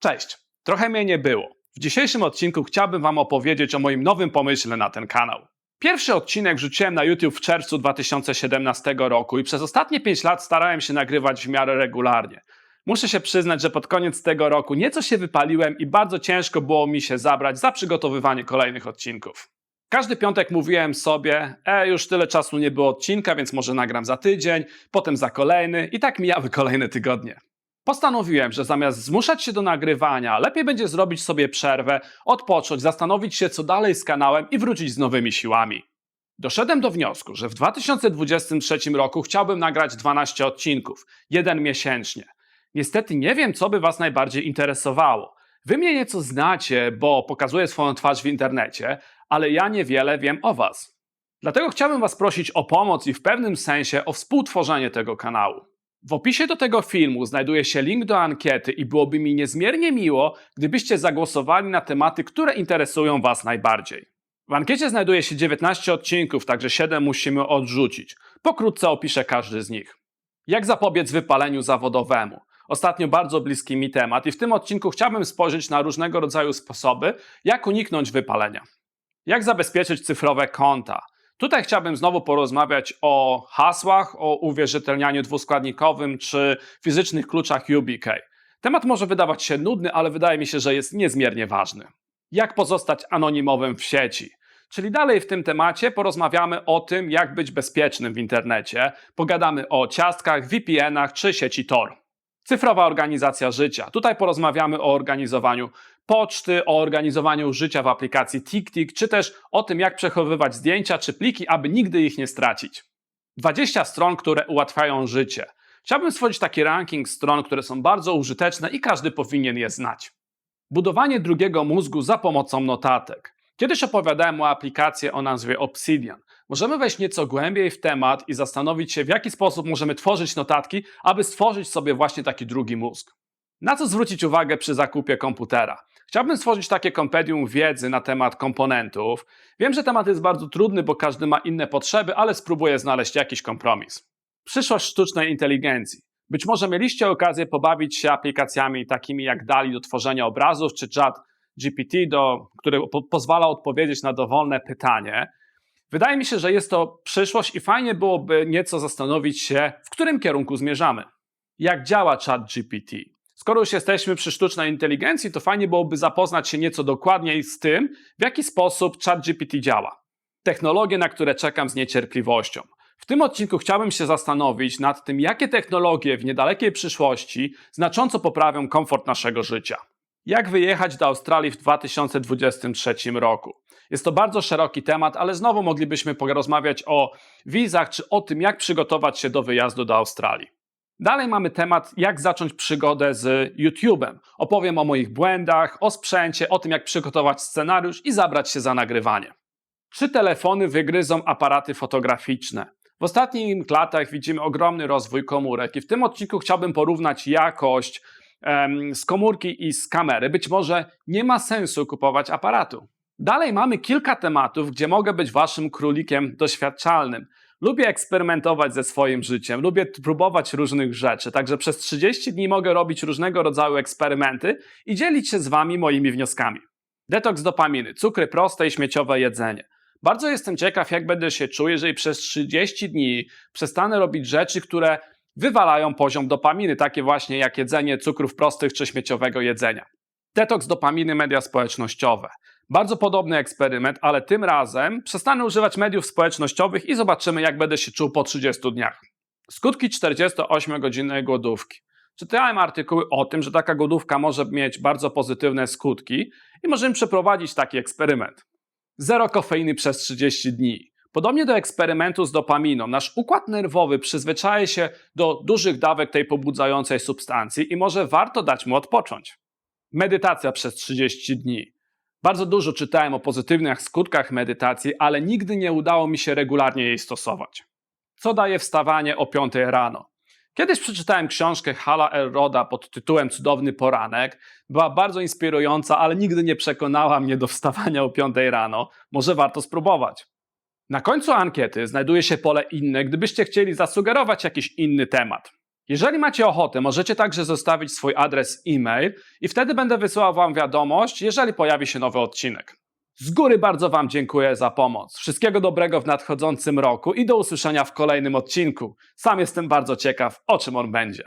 Cześć, trochę mnie nie było. W dzisiejszym odcinku chciałbym Wam opowiedzieć o moim nowym pomyśle na ten kanał. Pierwszy odcinek wrzuciłem na YouTube w czerwcu 2017 roku i przez ostatnie 5 lat starałem się nagrywać w miarę regularnie. Muszę się przyznać, że pod koniec tego roku nieco się wypaliłem i bardzo ciężko było mi się zabrać za przygotowywanie kolejnych odcinków. Każdy piątek mówiłem sobie, e, już tyle czasu nie było odcinka, więc może nagram za tydzień, potem za kolejny i tak mijały kolejne tygodnie. Postanowiłem, że zamiast zmuszać się do nagrywania, lepiej będzie zrobić sobie przerwę, odpocząć, zastanowić się, co dalej z kanałem i wrócić z nowymi siłami. Doszedłem do wniosku, że w 2023 roku chciałbym nagrać 12 odcinków, jeden miesięcznie. Niestety nie wiem, co by Was najbardziej interesowało. Wy mnie nieco znacie, bo pokazuję swoją twarz w internecie, ale ja niewiele wiem o Was. Dlatego chciałbym Was prosić o pomoc i w pewnym sensie o współtworzenie tego kanału. W opisie do tego filmu znajduje się link do ankiety i byłoby mi niezmiernie miło, gdybyście zagłosowali na tematy, które interesują Was najbardziej. W ankiecie znajduje się 19 odcinków, także 7 musimy odrzucić. Pokrótce opiszę każdy z nich. Jak zapobiec wypaleniu zawodowemu? Ostatnio bardzo bliski mi temat i w tym odcinku chciałbym spojrzeć na różnego rodzaju sposoby, jak uniknąć wypalenia. Jak zabezpieczyć cyfrowe konta? Tutaj chciałbym znowu porozmawiać o hasłach, o uwierzytelnianiu dwuskładnikowym czy fizycznych kluczach UBK. Temat może wydawać się nudny, ale wydaje mi się, że jest niezmiernie ważny. Jak pozostać anonimowym w sieci? Czyli dalej w tym temacie porozmawiamy o tym, jak być bezpiecznym w internecie. Pogadamy o ciastkach, VPN-ach czy sieci Tor. Cyfrowa organizacja życia. Tutaj porozmawiamy o organizowaniu poczty, o organizowaniu życia w aplikacji TikTok, czy też o tym, jak przechowywać zdjęcia czy pliki, aby nigdy ich nie stracić. 20 stron, które ułatwiają życie. Chciałbym stworzyć taki ranking stron, które są bardzo użyteczne i każdy powinien je znać. Budowanie drugiego mózgu za pomocą notatek. Kiedyś opowiadałem o aplikacji o nazwie Obsidian. Możemy wejść nieco głębiej w temat i zastanowić się, w jaki sposób możemy tworzyć notatki, aby stworzyć sobie właśnie taki drugi mózg. Na co zwrócić uwagę przy zakupie komputera? Chciałbym stworzyć takie kompendium wiedzy na temat komponentów. Wiem, że temat jest bardzo trudny, bo każdy ma inne potrzeby, ale spróbuję znaleźć jakiś kompromis. Przyszłość sztucznej inteligencji. Być może mieliście okazję pobawić się aplikacjami takimi jak DALI do tworzenia obrazów, czy Chat GPT, do, który po pozwala odpowiedzieć na dowolne pytanie. Wydaje mi się, że jest to przyszłość i fajnie byłoby nieco zastanowić się, w którym kierunku zmierzamy. Jak działa Chat GPT? Skoro już jesteśmy przy sztucznej inteligencji, to fajnie byłoby zapoznać się nieco dokładniej z tym, w jaki sposób ChatGPT działa. Technologie, na które czekam z niecierpliwością. W tym odcinku chciałbym się zastanowić nad tym, jakie technologie w niedalekiej przyszłości znacząco poprawią komfort naszego życia. Jak wyjechać do Australii w 2023 roku? Jest to bardzo szeroki temat, ale znowu moglibyśmy porozmawiać o wizach czy o tym, jak przygotować się do wyjazdu do Australii. Dalej mamy temat, jak zacząć przygodę z YouTube'em. Opowiem o moich błędach, o sprzęcie, o tym, jak przygotować scenariusz i zabrać się za nagrywanie. Czy telefony wygryzą aparaty fotograficzne? W ostatnich latach widzimy ogromny rozwój komórek i w tym odcinku chciałbym porównać jakość em, z komórki i z kamery. Być może nie ma sensu kupować aparatu. Dalej mamy kilka tematów, gdzie mogę być waszym królikiem doświadczalnym. Lubię eksperymentować ze swoim życiem, lubię próbować różnych rzeczy, także przez 30 dni mogę robić różnego rodzaju eksperymenty i dzielić się z Wami moimi wnioskami. Detoks dopaminy, cukry proste i śmieciowe jedzenie. Bardzo jestem ciekaw, jak będę się czuł, jeżeli przez 30 dni przestanę robić rzeczy, które wywalają poziom dopaminy, takie właśnie jak jedzenie cukrów prostych czy śmieciowego jedzenia. Detoks dopaminy media społecznościowe. Bardzo podobny eksperyment, ale tym razem przestanę używać mediów społecznościowych i zobaczymy, jak będę się czuł po 30 dniach. Skutki 48-godzinnej głodówki. Czytałem artykuły o tym, że taka głodówka może mieć bardzo pozytywne skutki i możemy przeprowadzić taki eksperyment. Zero kofeiny przez 30 dni. Podobnie do eksperymentu z dopaminą, nasz układ nerwowy przyzwyczaja się do dużych dawek tej pobudzającej substancji i może warto dać mu odpocząć. Medytacja przez 30 dni. Bardzo dużo czytałem o pozytywnych skutkach medytacji, ale nigdy nie udało mi się regularnie jej stosować. Co daje wstawanie o 5 rano? Kiedyś przeczytałem książkę Hala Elroda pod tytułem Cudowny poranek. Była bardzo inspirująca, ale nigdy nie przekonała mnie do wstawania o 5 rano. Może warto spróbować. Na końcu ankiety znajduje się pole inne, gdybyście chcieli zasugerować jakiś inny temat. Jeżeli macie ochotę, możecie także zostawić swój adres e-mail i wtedy będę wysyłał Wam wiadomość, jeżeli pojawi się nowy odcinek. Z góry bardzo Wam dziękuję za pomoc. Wszystkiego dobrego w nadchodzącym roku i do usłyszenia w kolejnym odcinku. Sam jestem bardzo ciekaw, o czym on będzie.